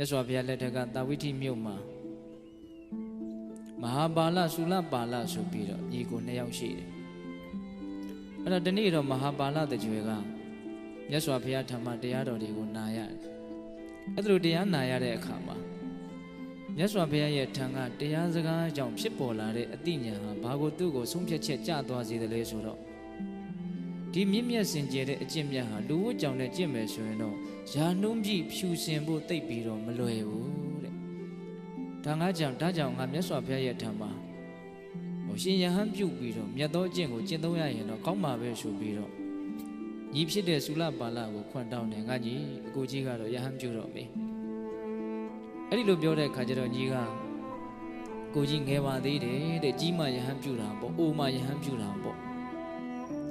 မြတ်စွာဘုရားလက်ထက်ကတာဝိထိမြို့မှာမဟာပါဠသုလပါဠဆိုပြီးတော့ညီကိုနှစ်ယောက်ရှိတယ်အဲ့တော့ဒီနေ့တော့မဟာပါဠတကြွယ်ကမြတ်စွာဘုရားဓမ္မတရားတော်တွေကိုနာရတယ်အဲ့ဒါလိုတရားနာရတဲ့အခါမှာမြတ်စွာဘုရားရဲ့ထံကတရားစကားကြောင့်ဖြစ်ပေါ်လာတဲ့အတိညာဟာဘာကိုသူ့ကိုဆုံးဖြတ်ချက်ကြသွားစေတယ်လဲဆိုတော့ ဒီမြင့်မြတ်စင်ကြယ်တဲ့အကျင့်မြတ်ဟာလူဝတ်ကြောင့်နဲ့ကျင့်မယ်ဆိုရင်တော့ယာနှုံးပြည့်ဖြူစင်ဖို့တိတ်ပြီးတော့မလွယ်ဘူးတဲ့ဒါငါကြောင့်ဒါကြောင့်ငါမြတ်စွာဘုရားရဲ့ထံမှာဟိုရှင်ယဟန်ပြုတ်ပြီးတော့မြတ်သောအကျင့်ကိုကျင့်သုံးရရင်တော့ကောင်းမှာပဲဆိုပြီးတော့ညီဖြစ်တဲ့သုလပါဠကိုခွန့်တောင်းတယ်ငါကြီးအကိုကြီးကတော့ယဟန်ပြုတ်တော့မေးအဲ့ဒီလိုပြောတဲ့အခါကျတော့ညီကကိုကြီးငယ်ပါသေးတယ်တဲ့ကြီးမယဟန်ပြုတ်တာပေါ့အိုမယဟန်ပြုတ်တာပေါ့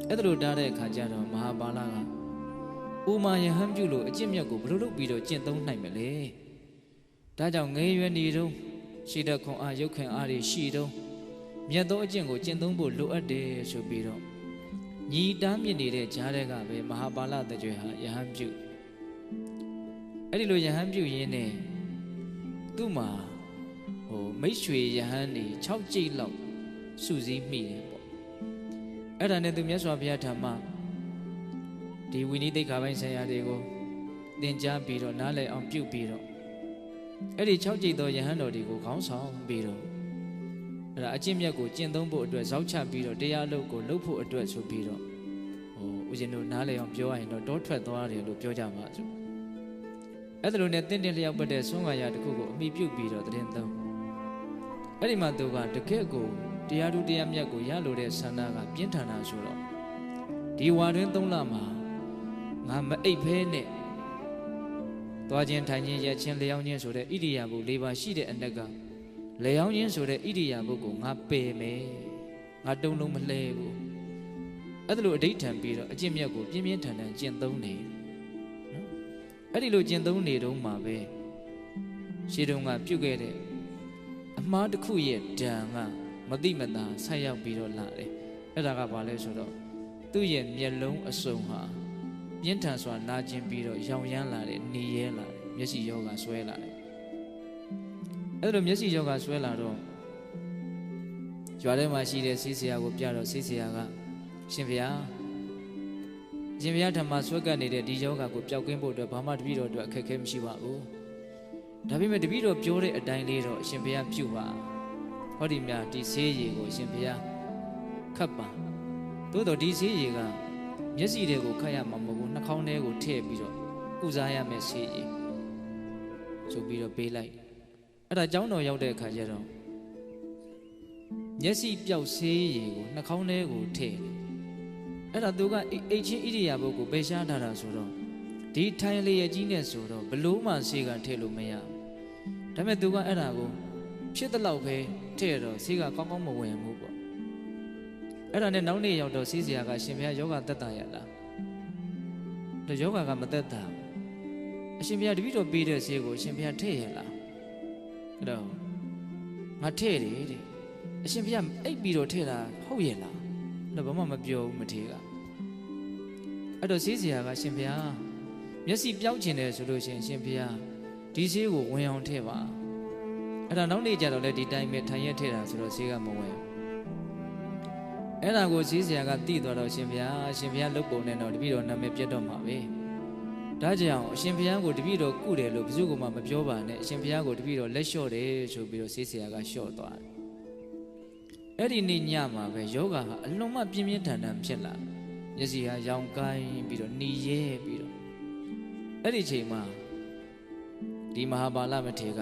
အဲ့ဒါလိုတားတဲ့အခါကျတော့မဟာပါဠကဥမာယဟန်ပြုလို့အကျင့်မြတ်ကိုဘလို့လုပ်ပြီးတော့ကျင့်သုံးနိုင်မလဲဒါကြောင့်ငယ်ရွယ်နေတော့ရှိတဲ့ခွန်အားရုပ်ခင်အားတွေရှိတော့မြတ်သောအကျင့်ကိုကျင့်သုံးဖို့လိုအပ်တယ်ဆိုပြီးတော့ညီတားမြင့်နေတဲ့ကြားတဲ့ကပဲမဟာပါဠတကြွယ်ဟာယဟန်ပြုအဲ့ဒီလိုယဟန်ပြုရင်းနဲ့သူ့မှာဟိုမိတ်ဆွေယဟန်နေ6ကြိတ်လောက်စုစည်းမိတယ်ပေါ့ အဲ့ဒါနဲ့သူမြတ်စွာဘုရားဓမ္မဒီဝိနည်းသိက္ခာပိုင်းဆရာတွေကိုသင်ကြားပြီးတော့နားလည်အောင်ပြုပြီးတော့အဲ့ဒီ6ကြိတ်သောယဟန်တော်တွေကိုခေါင်းဆောင်ပြီးတော့အဲ့ဒါအကျင့်မြတ်ကိုကျင့်သုံးဖို့အတွက်ဇောက်ချပြီးတော့တရားအလုပ်ကိုလုပ်ဖို့အတွက်ဆိုပြီးတော့ဟိုဦးဇင်းတို့နားလည်အောင်ပြောရရင်တော့တောထွက်သွားတယ်လို့ပြောကြပါစို့အဲ့ဒါလိုနဲ့တင့်တယ်လျောက်ပတ်တဲ့ဆွမ်းကာယတစ်ခုကိုအမိပြုတ်ပြီးတော့တရင်သုံးအဲ့ဒီမှာသူကတကယ့်ကို တရားသူတရားမြတ်ကိုရလိုတဲ့ဆန္ဒကပြင်းထန်တာဆိုတော့ဒီဝါတွင်၃လမှာငါမအိပ်ဖဲနဲ့သွားခြင်းထိုင်ခြင်းရက်ခြင်းလျောင်းခြင်းဆိုတဲ့ဣရိယာပု၄ပါးရှိတဲ့အနက်ကလျောင်းခြင်းဆိုတဲ့ဣရိယာပုကိုငါပယ်မယ်ငါတုံလုံးမလှဲဘူးအဲ့ဒါလိုအဋိဋ္ဌံပြီးတော့အကျင့်မြတ်ကိုပြင်းပြင်းထန်ထန်ကျင့်သုံးနေနော်အဲ့ဒီလိုကျင့်သုံးနေတုန်းမှာပဲရှေးတုန်းကပြုတ်ခဲ့တဲ့အမှားတစ်ခုရဲ့ဒဏ်က မတိမတာဆက်ရောက်ပြီးတော့လာတယ်အဲ့ဒါကဘာလဲဆိုတော့သူ့ရဲ့မျက်လုံးအစုံဟာပြင်းထန်စွာနာကျင်ပြီးတော့ရောင်ရမ်းလာတယ်နေရဲလာတယ်မျက်စိယောဂဆွဲလာတယ်အဲ့လိုမျက်စိယောဂဆွဲလာတော့ကျွာထဲမှာရှိတဲ့ဆေးဆရာကိုပြတော့ဆေးဆရာကရှင်ဗျာရှင်ဗျာဓမ္မဆွဲကပ်နေတဲ့ဒီယောဂကိုပျောက်ကင်းဖို့အတွက်ဘာမှတပည့်တော်အတွက်အခက်အခဲမရှိပါဘူးဒါပေမဲ့တပည့်တော်ပြောတဲ့အတိုင်းလေးတော့အရှင်ဘုရားပြုပါ ဟောဒီများဒီဆေးရည်ကိုအရှင်ဘုရားခတ်ပါသို့တော့ဒီဆေးရည်ကမျက်စိတွေကိုခတ်ရမှာမဟုတ်ဘူးနှာခေါင်းထဲကိုထည့်ပြီးတော့ကုစားရမယ်ဆေးရည်ဆိုပြီးတော့ပေးလိုက်အဲ့ဒါကျောင်းတော်ရောက်တဲ့အခါကျတော့မျက်စိပျောက်ဆေးရည်ကိုနှာခေါင်းထဲကိုထည့်တယ်အဲ့ဒါသူကအိတ်ချင်းဣရိယာပုတ်ကိုပယ်ရှားထားတာဆိုတော့ဒီထိုင်လျက်ကြီးနဲ့ဆိုတော့ဘလို့မှဆေးကထည့်လို့မရဘူးဒါပေမဲ့သူကအဲ့ဒါကို ဖြစ်တဲ့လောက်ပဲထည့်တော့ဆေးကကောင်းကောင်းမဝင်ဘူးပေါ့အဲ့ဒါနဲ့နောက်နေ့ရောက်တော့စီးစရာကရှင်ဘုရားယောဂတက်တာရလားဒါယောဂကမတက်တာအရှင်ဘုရားတပည့်တော်ပေးတဲ့ဆေးကိုအရှင်ဘုရားထည့်ရလားအဲ့တော့ငါထည့်တယ်တဲ့အရှင်ဘုရားအိပ်ပြီးတော့ထည့်တာဟုတ်ရဲ့လားတော့ဘာမှမပြောဘူးမထေကအဲ့တော့စီးစရာကရှင်ဘုရားမျက်စိပြောက်ကျင်တယ်ဆိုလို့ရှိရင်ရှင်ဘုရားဒီဆေးကိုဝင်အောင်ထည့်ပါ အဲ့ဒါနောက်နေ့ကျတော့လေဒီတိုင်းပဲထိုင်ရက်ထည့်တာဆိုတော့ဆေးကမဝင်ဘူးအဲ့ဒါကိုဈေးဆရာကတိသွားတော့ရှင်ဘုရားအရှင်ဘုရားလုတ်ပုံနဲ့တော့တပည့်တော်နာမည်ပြတ်တော့မှာပဲဒါကြောင့်အရှင်ဘုရားကိုတပည့်တော်ကုတယ်လို့ဘယ်သူမှမပြောပါနဲ့အရှင်ဘုရားကိုတပည့်တော်လက်လျှော့တယ်ဆိုပြီးတော့ဈေးဆရာကလျှော့သွားတယ်အဲ့ဒီနေ့ညမှာပဲယောဂဟာအလွန်မှပြင်းပြင်းထန်ထန်ဖြစ်လာမျက်စိဟာရောင်ကိုင်းပြီးတော့หนีရဲပြီးတော့အဲ့ဒီချိန်မှာဒီမဟာပါဠမထေက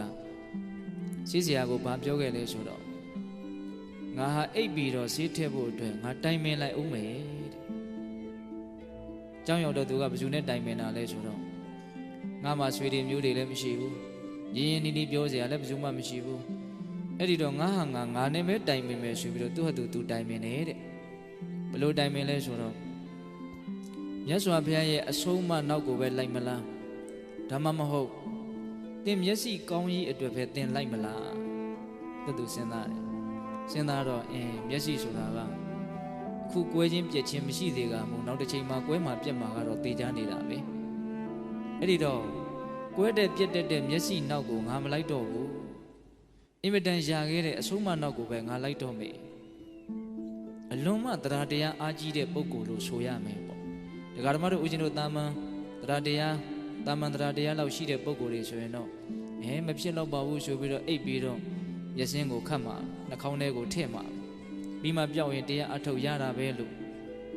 ဈေးဆရာကိုဘာပြောခဲ့လဲဆိုတော့ ငါဟာအိပ်ပြီးတော့ဆေးထည့်ဖို့အတွက်ငါတိုင်ပင်လိုက်ဦးမယ်တဲ့။เจ้าရောက်တော့သူကဘယ်သူနဲ့တိုင်ပင်တာလဲဆိုတော့ငါမှဆွေတွေမျိုးတွေလည်းမရှိဘူး။ရင်းရင်းနှီးနှီးပြောစရာလည်းဘယ်သူမှမရှိဘူး။အဲ့ဒီတော့ငါဟာငါငါနဲ့ပဲတိုင်ပင်မယ်ဆိုပြီးတော့သူ့ဟာသူသူတိုင်ပင်နေတဲ့။ဘယ်လိုတိုင်ပင်လဲဆိုတော့မြတ်စွာဘုရားရဲ့အဆုံးအမနောက်ကိုပဲလိုက်မလား။ဒါမှမဟုတ် တင်မျက်စိကောင်းကြီးအတွက်ပဲတင်လိုက်မလား။သူသူစဉ်းစားတယ်စဉ်းစားတော့အင်းမျက်စိဆိုတာကအခုကွဲချင်းပြက်ချင်းမရှိသေးကမို့နောက်တစ်ချိန်မှာကွဲမှာပြက်မှာကတော့တေချာနေတာပဲအဲ့ဒီတော့ကွဲတဲ့ပြက်တက်တဲ့မျက်စိနောက်ကိုငါမလိုက်တော့ဘူးအင်မတန်ရှာခဲ့တဲ့အဆုံးမနောက်ကိုပဲငါလိုက်တော့မယ်အလွန်မှတရားတရားအားကြီးတဲ့ပုဂ္ဂိုလ်လို့ဆိုရမယ်ပေါ့ဒကာဓမ္မတို့ဦးဇင်းတို့တာမန်တရားတရား တာမန်တရားတရားလောက်ရှိတဲ့ပုဂ္ဂိုလ်တွေဆိုရင်တော့အဲမဖြစ်တော့ပါဘူးဆိုပြီးတော့အိပ်ပြီးတော့မျက်စင်းကိုခတ်မှာနှာခေါင်းထဲကိုထည့်မှာပြီးမှပြောက်ရင်တရားအထုတ်ရတာပဲလို့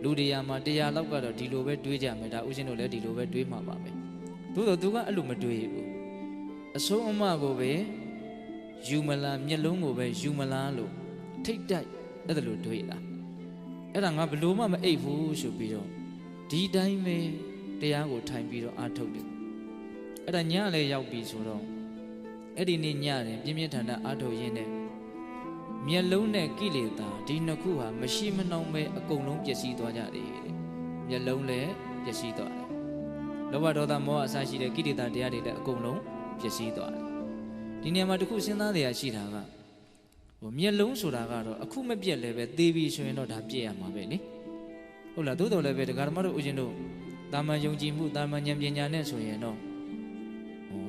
လူတရားမှာတရားလောက်ကတော့ဒီလိုပဲတွေးကြမယ်ဒါဦးဇင်းတို့လည်းဒီလိုပဲတွေးမှာပါပဲသို့တော့သူကအဲ့လိုမတွေးဘူးအဆုံးအမကိုပဲယူမလားမျက်လုံးကိုပဲယူမလားလို့ထိတ်တိုက်အဲ့ဒါလိုတွေးတာအဲ့ဒါငါဘလို့မှမအိပ်ဘူးဆိုပြီးတော့ဒီတိုင်းပဲတရားကိုထိုင်ပြီးတော့အားထုတ်တယ် အဲ့ဒါညလည်းရောက်ပြီဆိုတော့အဲ့ဒီနေ့ညတယ်ပြင်းပြင်းထန်ထန်အားထုတ်ရင်းနဲ့မျက်လုံးနဲ့ကိလေသာဒီနှစ်ခုဟာမရှိမနှောင်းပဲအကုန်လုံးပျက်စီးသွားကြတယ်တဲ့မျက်လုံးလည်းပျက်စီးသွားတယ်လောဘဒေါသမောဟအစရှိတဲ့ကိလေသာတရားတွေလည်းအကုန်လုံးပျက်စီးသွားတယ်ဒီနေရာမှာတစ်ခုစဉ်းစားတရားရှိတာကဟိုမျက်လုံးဆိုတာကတော့အခုမပြက်လည်းပဲသေပြီဆိုရင်တော့ဒါပြည့်ရမှာပဲလေဟုတ်လားသို့တော်လည်းပဲဒကာဓမ္မတို့ဦးရှင်တို့တာမန်ယုံကြည်မှုတာမန်ဉာဏ်ပညာနဲ့ဆိုရင်တော့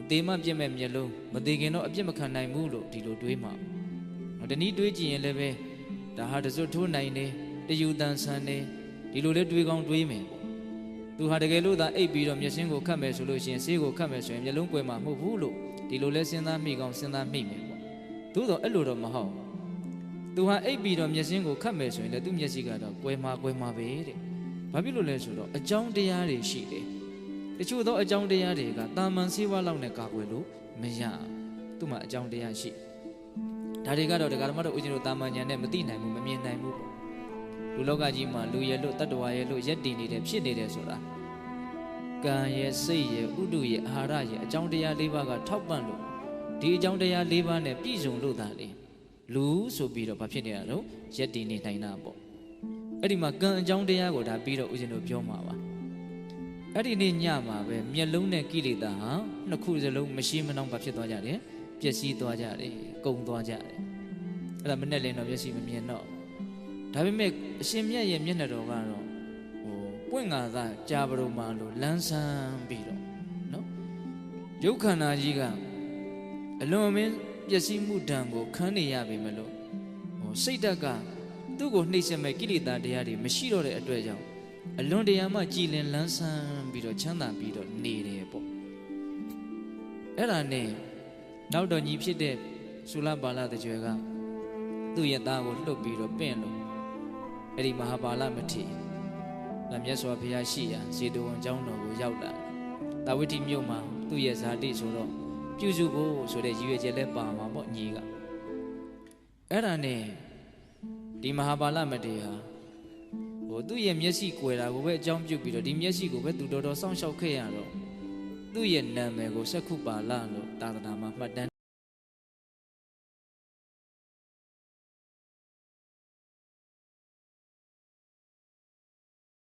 ဟိုသေမှပြက်မဲ့မျက်လုံးမသေးခင်တော့အပြစ်မခံနိုင်ဘူးလို့ဒီလိုတွေးမှာဟိုတနည်းတွေးကြည့်ရင်လည်းပဲဒါဟာတစွတ်ထိုးနိုင်နေတယူတန်ဆန်နေဒီလိုလဲတွေးကောင်းတွေးမယ်ပေါ့သူဟာတကယ်လို့သာအိပ်ပြီးတော့မျက်စင်းကိုခတ်မယ်ဆိုလို့ရှိရင်ဆေးကိုခတ်မယ်ဆိုရင်မျက်လုံးကွယ်မှာမဟုတ်ဘူးလို့ဒီလိုလဲစဉ်းစားမိကောင်းစဉ်းစားမိမယ်ပေါ့သို့တော့အဲ့လိုတော့မဟုတ်ဘူးသူဟာအိပ်ပြီးတော့မျက်စင်းကိုခတ်မယ်ဆိုရင်လည်းသူ့မျက်စိကတော့ကွယ်မှာကွယ်မှာပဲတဲ့ဘာဖြစ်လို့လဲဆိုတော့အကြောင်းတရားတွေရှိတယ် တချို့သောအကြောင်းတရားတွေကတာမန်ဆေးဝါးလောက်နဲ့ကာကွယ်လို့မရသူ့မှာအကြောင်းတရားရှိဒါတွေကတော့ဒကာဓမ္မတို့ဦးဇင်းတို့တာမန်ညာနဲ့မသိနိုင်ဘူးမမြင်နိုင်ဘူးပေါ့လူလောကကြီးမှာလူရဲ့လို့တတ္တဝါရဲ့လို့ရက်တည်နေတယ်ဖြစ်နေတယ်ဆိုတာကံရဲ့စိတ်ရဲ့ဥဒုရဲ့အာဟာရရဲ့အကြောင်းတရား၄ပါးကထောက်ပံ့လို့ဒီအကြောင်းတရား၄ပါးနဲ့ပြည့်စုံလို့သာလေလူဆိုပြီးတော့ဘာဖြစ်နေတာတော့ရက်တည်နေနိုင်တာပေါ့အဲ့ဒီမှာကံအကြောင်းတရားကိုဒါပြီးတော့ဦးဇင်းတို့ပြောမှာပါ အဲ့ဒီနေ့ညမှာပဲမျက်လုံးနဲ့ကိလေသာဟာနှစ်ခုစလုံးမရှိမနှောင်းဘာဖြစ်သွားကြတယ်ပျက်စီးသွားကြတယ်ကုံသွားကြတယ်အဲ့ဒါမနဲ့လင်းတော့မျက်စိမမြင်တော့ဒါပေမဲ့အရှင်မြတ်ရဲ့မျက်နှာတော်ကတော့ဟိုပွင့်ငါသာကြာပရုံမာလို့လန်းဆန်းပြီးတော့နော်ရုပ်ခန္ဓာကြီးကအလွန်အမင်းပျက်စီးမှုဒဏ်ကိုခံနေရပြီမလို့ဟိုစိတ်ဓာတ်ကသူ့ကိုနှိမ့်ဆက်မဲ့ကိလေသာတရားတွေမရှိတော့တဲ့အတွက်ကြောင့် အလွန်တရာမှကြည်လင်လန်းဆန်းပြီးတော့ချမ်းသာပြီးတော့နေတယ်ပေါ့အဲ့ဒါနဲ့နောက်တော့ညီဖြစ်တဲ့သုလပါဠတကြွယ်ကသူ့ရဲ့သားကိုလှုပ်ပြီးတော့ပင့်လို့အဲ့ဒီမဟာပါဠမထေရဒါမြတ်စွာဘုရားရှိရာဇေတဝန်ကျောင်းတော်ကိုရောက်လာတာဝိတိမြို့မှာသူ့ရဲ့ဇာတိဆိုတော့ပြုစုဖို့ဆိုတဲ့ရည်ရွယ်ချက်လည်းပါမှာပေါ့ညီကအဲ့ဒါနဲ့ဒီမဟာပါဠမထေရဟာ ဟိုသူ့ရဲ့မျက်စိကွယ်တာကိုပဲအကြောင်းပြုပြီးတော့ဒီမျက်စိကိုပဲသူတော်တော်စောင့်ရှောက်ခဲ့ရတော့သူ့ရဲ့နာမည်ကိုစက္ခုပါဠလို့သာသနာမှာမှတ်တမ်း